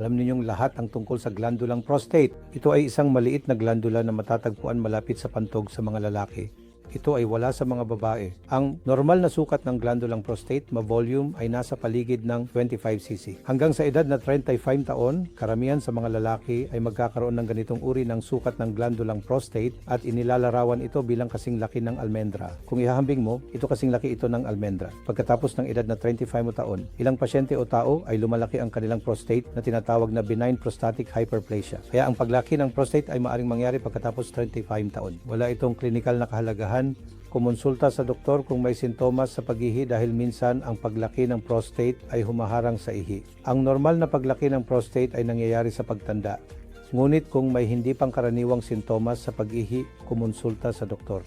Alam ninyong lahat ang tungkol sa glandulang prostate. Ito ay isang maliit na glandula na matatagpuan malapit sa pantog sa mga lalaki. Ito ay wala sa mga babae. Ang normal na sukat ng glandulang prostate, ma-volume, ay nasa paligid ng 25cc. Hanggang sa edad na 35 taon, karamihan sa mga lalaki ay magkakaroon ng ganitong uri ng sukat ng glandulang prostate at inilalarawan ito bilang kasing laki ng almendra. Kung ihahambing mo, ito kasing laki ito ng almendra. Pagkatapos ng edad na 35 mo taon, ilang pasyente o tao ay lumalaki ang kanilang prostate na tinatawag na benign prostatic hyperplasia. Kaya ang paglaki ng prostate ay maaring mangyari pagkatapos 35 taon. Wala itong klinikal na kahalagahan Kumonsulta sa doktor kung may sintomas sa pag-ihi dahil minsan ang paglaki ng prostate ay humaharang sa ihi. Ang normal na paglaki ng prostate ay nangyayari sa pagtanda. Ngunit kung may hindi pangkaraniwang sintomas sa pag-ihi, kumonsulta sa doktor.